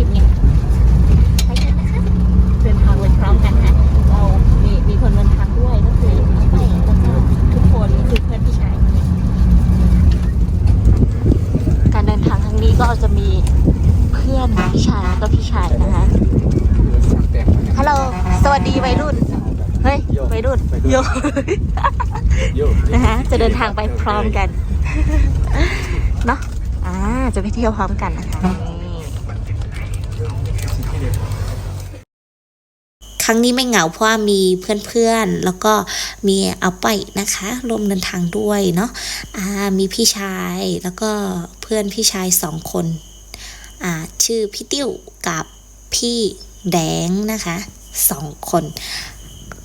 รีบไงไปกันนะคะเดินทางไปพร้อมกันค่ะเรามีมีคนเดินทางด้วยก็คือน้องไปแล้วก็ทุกคนคือเพื่อนพี่ชายการเดินทางครั้งนี้ก็จะมีเพื่อนพี่ชายแล้วก็พี่ชายนะคะฮัลโหลสวัสดีวัยรุ่นเฮ้ยวัยรุ่นโยนะคะจะเดินทางไปพร้อมกันเนาะอ่าจะไปเที่ยวพร้อมกันนะคะนี่ ค รั้งนี้ไม่เหงาเพราะว่ามีเพื่อนๆ แล้วก็มีเอาไปนะคะร่วมเดินทางด้วยเนาะอ่ามีพี่ชายแล้วก็เพื่อนพี่ชายสองคน ชื่อพี่ติ้วกับพี่แดงนะคะสองคน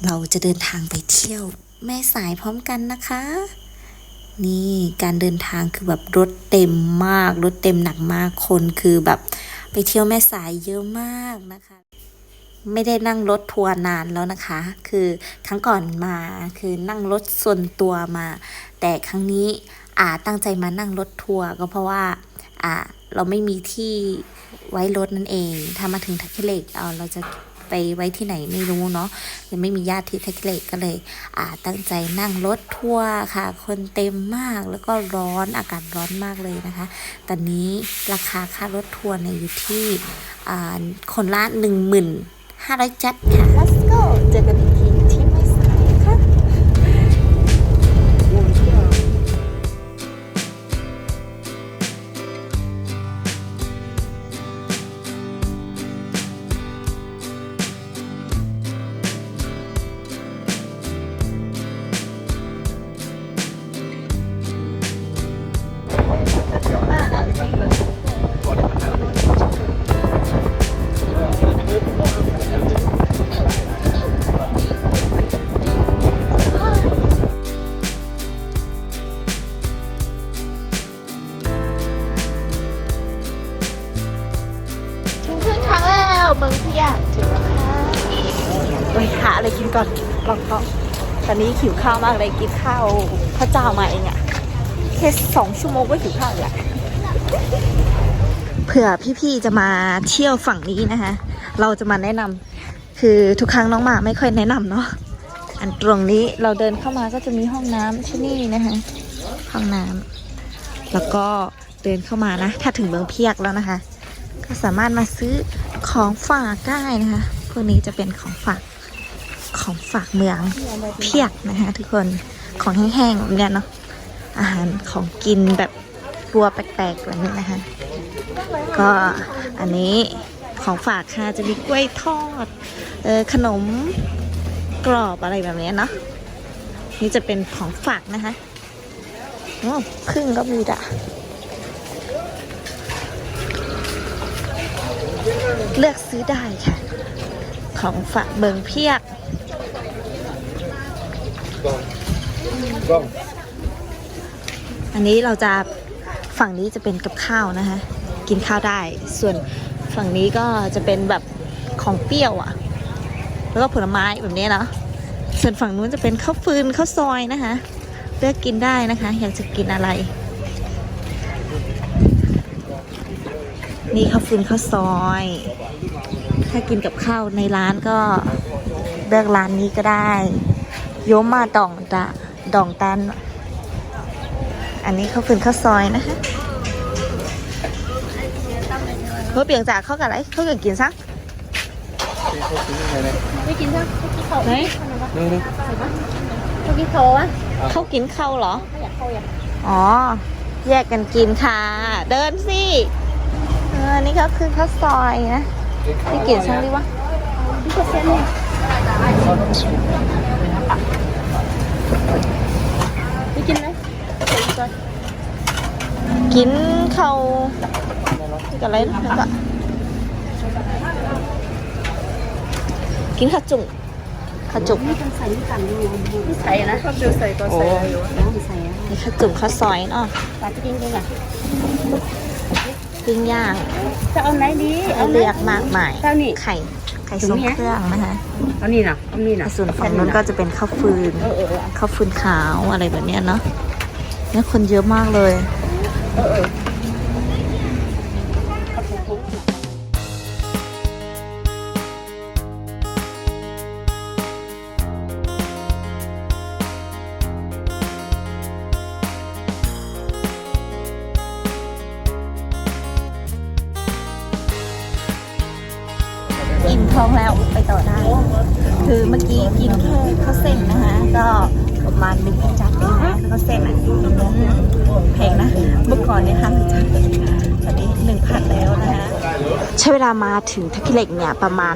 เราจะเดินทางไปเที่ยว แม่สายพร้อมกันนะคะ นี่การเดินทางคือแบบรถเต็มมาก รถเต็มหนักมากคนคือแบบไปเที่ยวแม่สายเยอะมากนะคะ ไม่ได้นั่งรถทัวร์นานแล้วนะคะ คือครั้งก่อนมาคือนั่งรถส่วนตัวมา แต่ครั้งนี้อ่าตั้งใจมานั่งรถทัวร์ก็เพราะว่าอ่าเราไม่มีที่ไว้รถนั่นเอง ถ้ามาถึงทักเลกเอาเราจะไปไว้ที่ไหนไม่รู้เนาะยังไม่มีญาติที่ทักเลกก็เลย อ่าตั้งใจนั่งรถทัวร์ค่ะ คนเต็มมากแล้วก็ร้อนอากาศร้อนมากเลยนะคะ ตอนนี้ราคาค่ารถทัวร์เนี่ยอยู่ที่อ่าคนละหนึ่งหมื่น ห้าร้อยจัดค่ะ Let's go เจอกันอีก ข้าวมากเลยกินข้าวพระเจ้ามาเองอะแค่สองชั่วโมงก็หิวข้าวแล้วเผื่อพี่ๆจะมาเที่ยวฝั่งนี้นะคะ เราจะมาแนะนำคือทุกครั้งน้องหมาไม่ค่อยแนะนำเนาะอันตรงนี้เราเดินเข้ามาก็จะมีห้องน้ำที่นี่นะคะ ห้องน้ำแล้วก็เดินเข้ามานะ ถ้าถึงเมืองเพียกแล้วนะคะ ก็สามารถมาซื้อของฝากได้นะคะพวกนี้จะเป็นของฝาก ของฝากเมืองเพียกนะคะทุกคนของแห้งๆแบบเนี้ยเนาะอาหารของกินแบบตัวแปลกๆแบบนี้นะคะ ก็อันนี้ของฝากค่ะจะมีกล้วยทอดเออขนมกรอบอะไรแบบเนี้ยเนาะนี่จะเป็นของฝากนะคะโอ้พึ่งก็มีด่ะเลือกซื้อได้ค่ะ ของฝากเบิงเพียก อันนี้เราจะฝั่งนี้จะเป็นกับข้าวนะคะ กินข้าวได้ ส่วนฝั่งนี้ก็จะเป็นแบบของเปรี้ยวอะ่ะ แล้วก็ผลไม้แบบนี้เนาะส่วนฝั่งนู้นจะเป็นข้าวฟืนข้าวซอยนะคะ เลือกกินได้นะคะ อยากจะกินอะไร นี่ข้าวฟืนข้าวซอย ถ้ากินกับข้าวในร้านก็เลือกร้านนี้ก็ได้ โยมมาดองตะดองตัน อันนี้ข้าวฟืนข้าวซอยนะคะเพื่อเปลี่ยนจากเข้ากับอะไรเข้ากับกินซะไม่กินใช่ไหมไม่กินเขาไหมนี่นี่ไม่กินเขาวะเขากินข้าวเหรอไม่อยากเขาอยากอ๋อ แยกกันกินค่ะ เดินสิเออนี่ก็คือข้าวซอยนะพี่กินช่างดิวะพี่ก็เส้นเลย ไม่กินไหมเดี๋ยวก่อนกินข้าวนี่กับอะไรนะแล้วก็กินข้าวจุ่มข้าวจุ่มนี่ต้องใส่กันอยู่ใส่นะชอบดูใส่ตัวโอ้ใส่อะไรอยู่ต้องใส่นี่ข้าวจุ่มข้าวซอยเนาะปลาจะกินกันอะ ปิ้งย่างจะเอาไหนดีให้เลือกมากมายเจ้านี่ไข่ ไข่ทรงเครื่องนะคะเอานี่นะเอานี่นะส่วนฝั่งนู้นก็จะเป็นข้าวฟืน เออเออข้าวฟืนขาวอะไรแบบเนี้ยเนาะเนี่ยคนเยอะมากเลย เออเออ ต่อได้ คือเมื่อกี้กินแค่ข้าวเส้นนะคะ ก็ประมาณหนึ่งจัดเองนะข้าวเส้นอะแพงนะเมื่อก่อนเนี่ยห้าจัดตอนนี้หนึ่งพันแล้วนะคะใช้เวลามาถึงทักกิเล็กเนี่ยประมาณ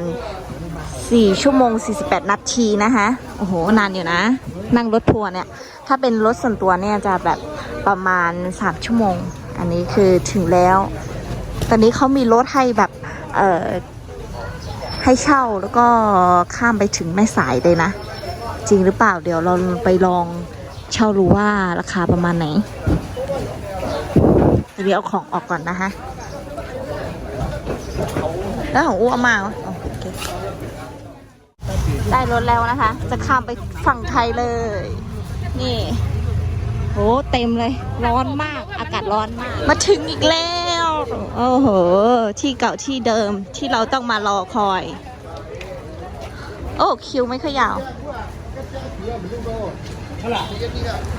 4 ชั่วโมง 48 นาทีนะคะโอ้โห นานอยู่นะ นั่งรถทัวร์เนี่ย ถ้าเป็นรถส่วนตัวเนี่ยจะแบบประมาณ 3 ชั่วโมง อันนี้คือถึงแล้ว ตอนนี้เขามีรถให้แบบ เอ่อ ให้เช่าแล้วก็ข้ามไปถึงแม่สายเลยนะ จริงหรือเปล่าเดี๋ยวเราไปลองเช่ารู้ว่าราคาประมาณไหนเดี๋ยวเอาของออกก่อนนะคะ แล้วของอ้วมาเออ๋อโอเคได้รถแล้วนะคะ จะข้ามไปฝั่งไทยเลย นี่โหเต็มเลย ร้อนมาก อากาศร้อนมาก มาถึงอีกแล้ว โอ้โห ที่เก่าที่เดิมที่เราต้องมารอคอย โอ้ คิวไม่ค่อยยาว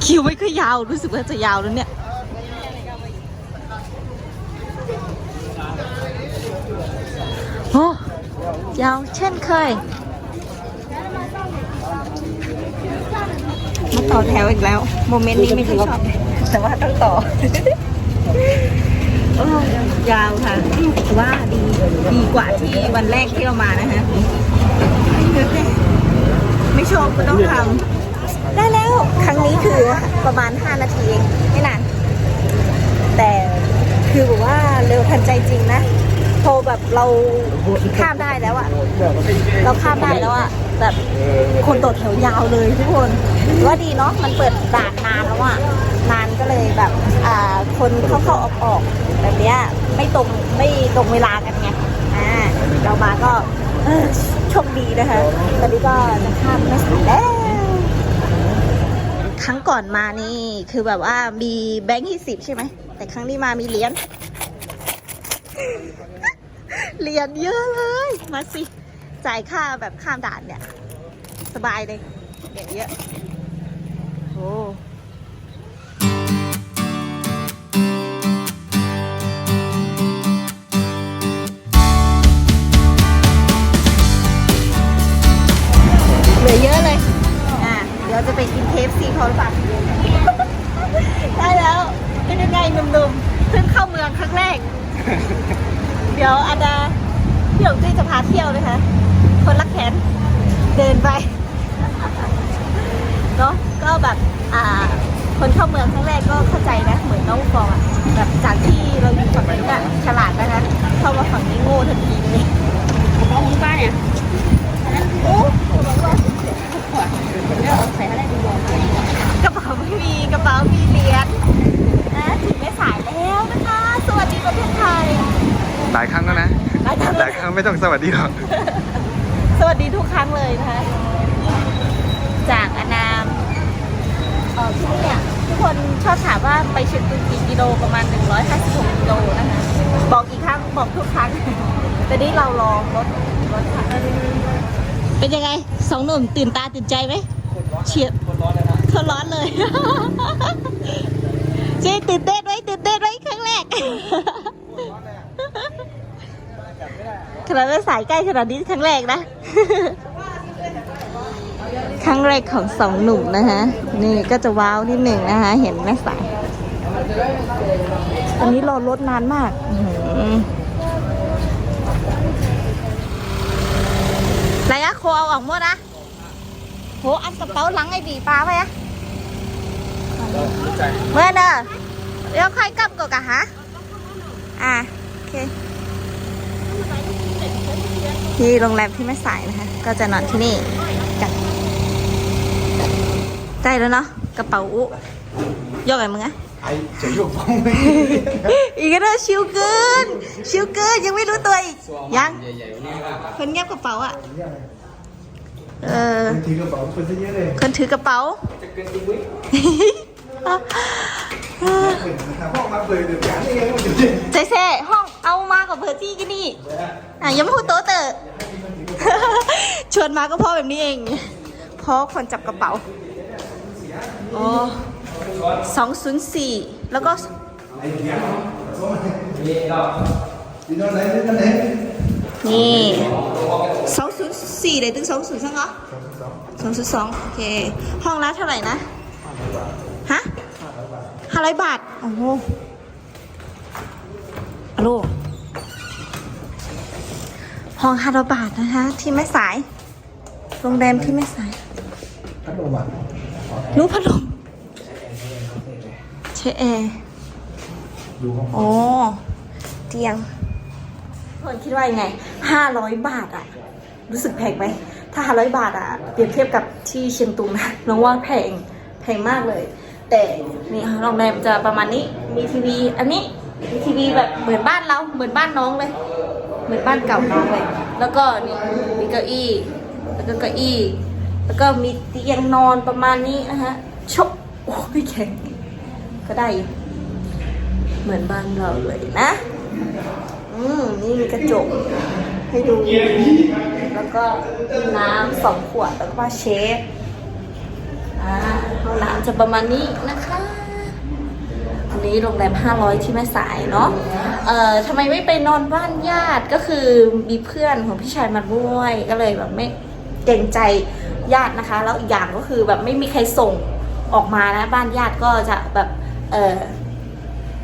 คิวไม่ค่อยยาว รู้สึกว่าจะยาวแล้วเนี่ย โอ้ยาวเช่นเคย มาต่อแถวอีกแล้ว โมเมนต์นี้ไม่ค่อยชอบแต่ว่าต้องต่อ โอ้ยาวค่ะแต่ว่าดีดีกว่าที่วันแรกที่เรามานะคะไม่ชอบก็ต้องทำได้แล้วครั้งนี้คือประมาณ 5 นาทีเองไม่นาน แต่คือแบบว่าเร็วทันใจจริงนะโทรแบบเราข้ามได้แล้วอะเราข้ามได้แล้วอะแบบคนต่อแถวยาวเลยทุกคนว่าดีเนาะมันเปิดด่านนานแล้วอะนานก็เลยแบบอ่าคนเข้าเข้าออกออกแบบเนี้ยไม่ตรงไม่ตรงเวลากันไงอ่าเรามาก็โชคดีนะคะตอนนี้ก็จะข้ามไม่สายแล้วครั้งก่อนมานี่คือแบบว่ามีแบงค์ยี่สิบใช่ไหมแต่ครั้งนี้มามีเหรียญเหรียญเยอะเลยมาสิจ่ายค่าแบบข้ามด่านเนี่ย สบายเลยเหรียญเยอะโอ้ เคฟซีเขาหรือเปล่าได้แล้วเป็นยังไงหนุ่มๆเพิ่งเข้าเมืองครั้งแรก เดี๋ยวอาดาพี่หลงจี้จะพาเที่ยวนะคะคนรักแขนเดินไปเนาะก็แบบอ่าคนเข้าเมืองครั้งแรกก็เข้าใจนะ เหมือนน้องฟองอะแบบจากที่เราอยู่ฝั่งนี้อะฉลาดนะคะเข้ามาฝั่งนี้โง่ทันทีเลยเอาคุณป้าเนี่ยโอ้เดี๋ยวเอาใส่อะไรดีบอก กระเป๋าไม่มีกระเป๋ามีเหรียญนะถึงแม่สายแล้วนะคะ สวัสดีประเทศไทย หลายครั้งแล้วนะ หลายครั้ง หลายครั้งไม่ต้องสวัสดีหรอกสวัสดีทุกครั้งเลยนะคะ จากอนามเออที่เนี่ยทุกคนชอบถามว่าไปเชียงตุงกี่กิโลประมาณ 156กิโลนะคะ บอกกี่ครั้งบอกทุกครั้งแต่นี่เราลองรถรถค่ะเป็นยังไงสองหนุ่มตื่นตาตื่นใจไหมเฉียด คนร้อนเลยเจ๊ตื่นเต้นไหมตื่นเต้นไหมครั้งแรกขนาดว่าสายใกล้ขนาดนี้ครั้งแรกนะ ครั้งแรกของสองหนุ่มนะคะนี่ก็จะว้าวนิดหนึ่งนะคะ เห็นแม่สายตอนนี้รอรถนานมากไหือระยะโคเอาออกหมดนะโหอันกระเป๋าหลังไอ้บีปลาไปอะ เมื่อเนอะเดี๋ยวค่อยกลับก่อนกะฮะอะโอเคนที่โรงแรมที่แม่สายนะคะ ก็จะนอนที่นี่กันใกล้แล้วเนาะกระเป๋าอุยกไงมึงอะไอ้จะยกฟ้องไหมอีกแล้วชิวเกิน ชิวเกินยังไม่รู้ตัวอีก ยังใหญ่ๆนี่ว่าคนเงียบกระเป๋าอะเออถือกระเป๋าคนซะเยอะเลยคนถือกระเป๋า ห้องมาเปิดเดือดร้อนยังไงมันอยู่ที่ใจเซ่ห้องเอามากับเพอร์ตี้กันนี่อะยังไม่พูดโต๊ะเตอะชวนมาก็เพราะแบบนี้เองเพราะคนจับกระเป๋าโอ้สองศูนย์สี่แล้วก็นี่สองศูนย์สี่เลยถึงสองศูนย์สองเหรอสองศูนย์สองโอเค ห้องละเท่าไหร่นะ ห้าร้อยบาท โอ้โหอะโลห้องห้าร้อยบาทนะคะ ที่แม่สาย โรงแรมที่แม่สายพัดลมอะรู้พัดลมเชแอร์ดูห้องโอ้เตียงคนคิดว่ายังไงห้าร้อยบาทอะรู้สึกแพงไหมถ้าห้าร้อยบาทอะเปรียบเทียบกับที่เชียงตุงนะน้องว่าแพง แพงมากเลย แต่นี่ค่ะโรงแรมจะประมาณนี้ มีทีวีอันนี้ มีทีวีแบบเหมือนบ้านเรา เหมือนบ้านน้องเลย เหมือนบ้านเก่าน้องเลย แล้วก็นี่มีเก้าอี้ แล้วก็เก้าอี้ แล้วก็มีเตียงนอนประมาณนี้นะฮะชกโอ้ยแข็ง ก็ได้ เหมือนบ้านเราเลยนะ อืมนี่มีกระจกให้ดู แล้วก็น้ำสองขวดแล้วก็เชฟ อ่าห้องน้ำจะประมาณนี้นะคะอันนี้โรงแรม 500 ที่แม่สายเนาะเอ่อทำไมไม่ไปนอนบ้านญาติก็คือมีเพื่อนของพี่ชายมาด้วยก็เลยแบบไม่เกรงใจญาตินะคะ แล้วอีกอย่างก็คือแบบไม่มีใครส่งออกมานะบ้านญาติก็จะแบบเออ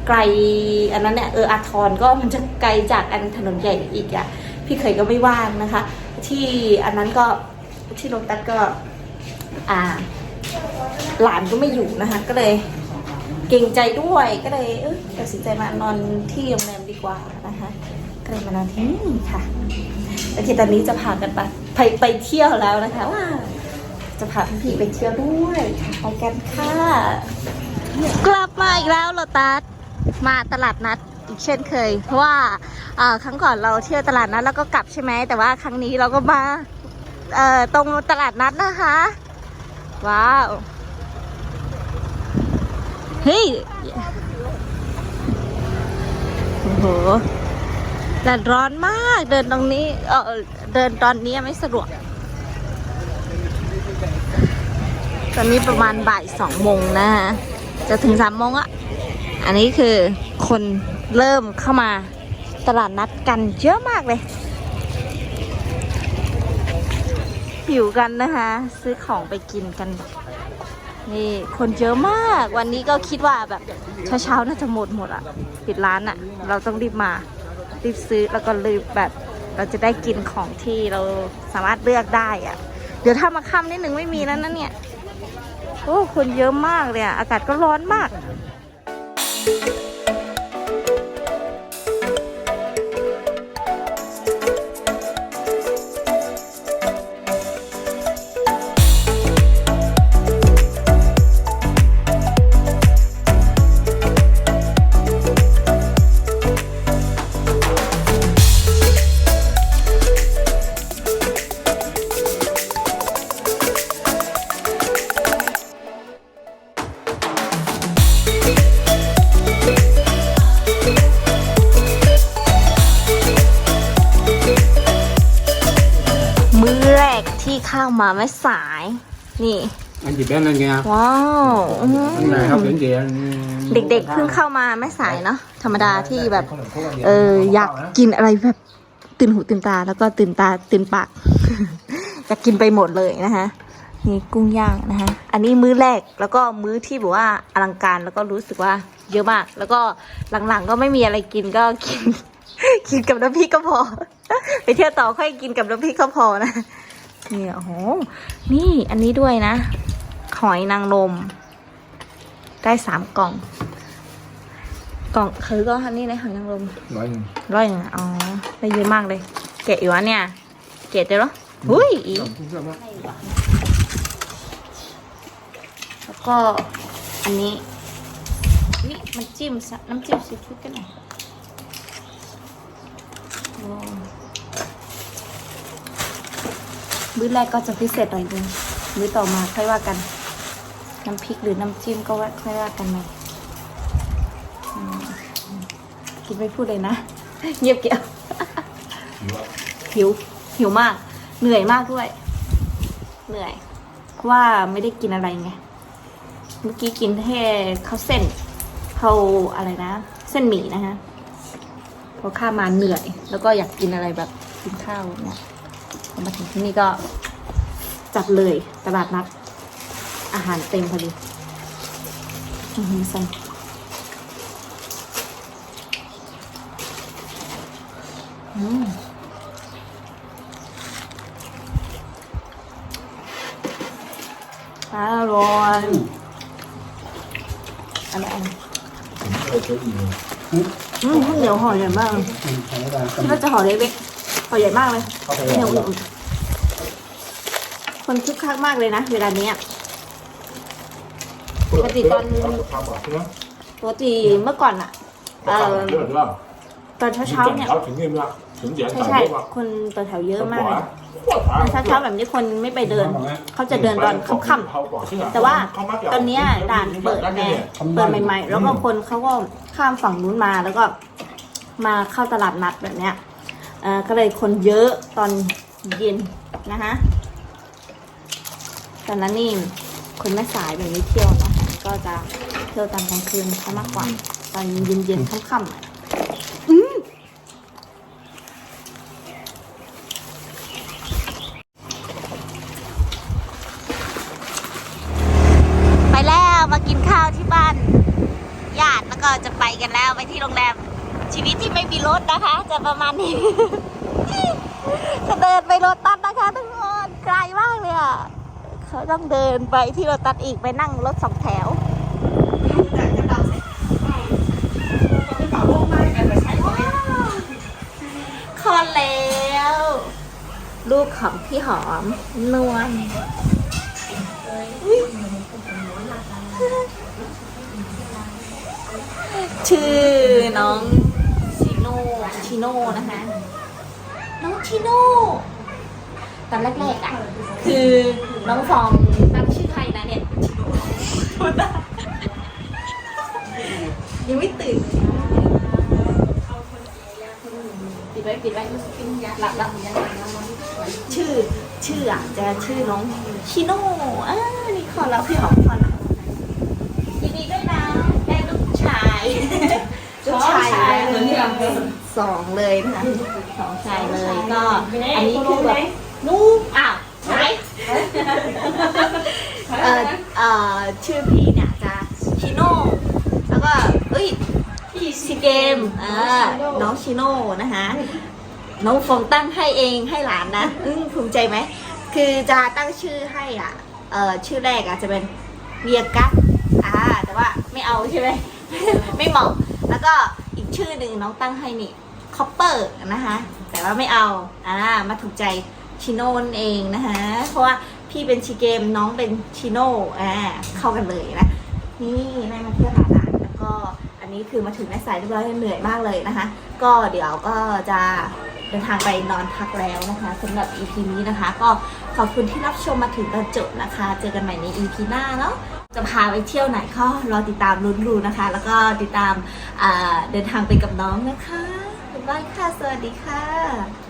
ไกลอันนั้นเนี่ยเอออาทรก็มันจะไกลจากอันถนนใหญ่อีกอะพี่เคยก็ไม่ว่างนะคะ ที่อันนั้นก็ที่โรตัสก็ อ่า หลานก็ไม่อยู่นะคะ ก็เลยเกรงใจด้วยก็เลยเออตัดสินใจมานอนที่โรงแรมดีกว่านะคะก็เลยมานอนที่นี่ค่ะแล้วทีตอนนี้จะพากันไปไปไปเที่ยวแล้วนะคะว่าจะพาพี่ๆไปเที่ยวด้วยไปกันค่ะ กลับมาอีกแล้วโลตัสมาตลาดนัดอีกเช่นเคย เพราะว่าครั้งก่อนเราเที่ยวตลาดนัดแล้วก็กลับใช่ไหมแต่ว่าครั้งนี้เราก็มาตรงตลาดนัดนะคะ ว้าว เฮ้ย โอ้โหแดดร้อนมาก เดินตรงนี้ เออเดินตอนนี้ไม่สะดวก ตอนนี้ประมาณบ่ายสองโมงนะฮะ จะถึงสามโมงอะอันนี้คือคนเริ่มเข้ามาตลาดนัดกันเยอะมากเลย หิวกันนะคะ ซื้อของไปกินกัน นี่คนเยอะมาก วันนี้ก็คิดว่าแบบเช้าๆน่าจะหมดหมดอะปิดร้านอะเราต้องรีบมารีบซื้อแล้วก็รีบแบบ เราจะได้กินของที่เราสามารถเลือกได้อะเดี๋ยวถ้ามาค่ำนิดหนึ่งไม่มีแล้วนะเนี่ยโอ้คนเยอะมากเลยอะอากาศก็ร้อนมากมื้ ที่เข้ามาไม่สาย นี่ anh chị bé lên nghe ว้าวอื้อหือ anh này không đến chị เด็กๆเพิ่งเข้ามาไม่สายเนาะธรรมดาที่แบบ เอออยากกินอะไรแบบตื่นหูตื่นตาแล้วก็ตื่นตาตื่นปาก อยากกินไปหมดเลยนะคะนี่กุ้งย่างนะคะอันนี้มื้อแรกแล้วก็มื้อที่แบบว่าอลังการแล้วก็รู้สึกว่าเยอะมาก แล้วก็หลังๆก็ไม่มีอะไรกินก็กิน กินกับน้ำพริกก็พอ ไปเที่ยวต่อค่อยกินกับน้ำพริกก็พอนะ นี่โอ้โห นี่อันนี้ด้วยนะ หอยนางรมได้สามกล่อง กล่องคือก็อันนี้เลยหอยนางรม gọi ร้อยหนึ่งอ๋อ ได้เยอะมากเลยแกะอยู่วะเนี่ย เกตได้เหรอหุ้ยอีแล้วก็อันนี้นี่มันจิ้มซะน้ำจิ้มซีฟู้ดกันหน่อยโอ้ มื้อแรกก็จะพิเศษหน่อยนึงมื้อต่อมาค่อยว่ากัน น้ำพริกหรือน้ำจิ้มก็ว่าค่อยว่ากันใหม่อืมกินไม่พูดเลยนะ เงียบเกี่ยว หิว หิวมาก เหนื่อยมากด้วย เหนื่อย เพราะว่าไม่ได้กินอะไรไง เมื่อกี้กินแค่ข้าวเส้นข้าวอะไรนะ เส้นหมี่นะฮะพอข้ามมาเหนื่อย แล้วก็อยากกินอะไรแบบกินข้าวเนี่ยพอ มาถึงที่นี่ก็จัดเลยตลาดนัดอาหารเต็มพอดีอือหือสั่นอืมอร่อยอันนี้อันนี้อืมข้าวเหนียวห่อใหญ่มากเลยคิดว่าจะห่อเล็กๆ ห่อใหญ่มากเลยข้าวเหนียวอุ่นๆคนคึกคักมากเลยนะเวลานี้อะปกติตอนปกติเมื่อก่อนอะเอ่อตอนเช้าๆเนี่ยถึงนี่มั้ยถึงเดี๋ยวใช่ใช่ๆคนต่อแถวเยอะมากเลยตอนเช้าๆแบบนี้คนไม่ไปเดิน เขาจะเดินตอนค่ำๆแต่ว่าตอนเนี้ยด่านเปิดแน่เปิดใหม่ ๆ แล้วก็คนเขาก็ข้ามฝั่งนู้นมาแล้วก็มาเข้าตลาดนัดแบบเนี้ยเอ่อ ก็เลยคนเยอะตอนเย็นนะคะตอนนั้นนี่คนแม่สายแบบนี้เที่ยวเนาะก็จะเที่ยวตอนกลางคืนซะมากกว่า ตอนเย็นๆค่ำๆอะอืมไปแล้วมากินข้าวที่บ้าน ญาติแล้วก็จะไปกันแล้วไปที่โรงแรม ชีวิตที่ไมีรถนะคะ จะประมาณนี้ จะเดินไปรถตัดนะคะทุกคนไกลมากเลยอะเขาต้องเดินไปที่รถตัดอีกไปนั่งรถสองแถวคอดแล้วลูกของพี่หอมนวลชื่อน้อง โน่นะคะ น้องชิโน่ตอนแรกๆอะคือน้องฟองตั้งชื่อใครนะเนี่ยชิโน่โทษนะยังไม่ตื่นปิดไว้ปิดไว้หลับแล้วชื่อชื่ออะจะชื่อน้องชิโน่อ่านี่ขอแล้วพี่หอมขอแล้วยินดีด้วยนะได้ลูกชาย ลูกชายแล้ว สองเลยนะคะสองชายเลยก็อันนี้คือแบบนู้อ้าวไหนเอ่อเอ่อชื่อพี่เนี่ยจะชิโน่แล้วก็เอ้ยพี่ซีเกมอ่าน้องชิโน่นะคะน้องฟงตั้งให้เองให้หลานนะอืมภูมิใจไหมคือจะตั้งชื่อให้อะเอ่อชื่อแรกอะจะเป็นเวียกัสอ่าแต่ว่าไม่เอาใช่ไหมไม่เหมาะแล้วก็อีกชื่อหนึ่งน้องตั้งให้นี่ คอปเปอร์นะคะ แต่ว่าไม่เอาอ่ามาถูกใจชิโน่นเองนะคะ เพราะว่าพี่เป็นชีเกมน้องเป็นชิโน่อ่าเข้ากันเลยนะ นี่ได้มาเที่ยวหาหลานแล้วก็อันนี้คือมาถึงแม่สายเรียบร้อยเหนื่อยมากเลยนะคะ ก็เดี๋ยวก็จะเดินทางไปนอนพักแล้วนะคะสำหรับ EP นี้นะคะ ก็ขอบคุณที่รับชมมาถึงตอนจบนะคะ เจอกันใหม่ใน EP หน้าเนาะจะพาไปเที่ยวไหนก็รอติดตามลุ้นดูนะคะ แล้วก็ติดตามเดินทางไปกับน้องนะคะ บายค่ะ สวัสดีค่ะ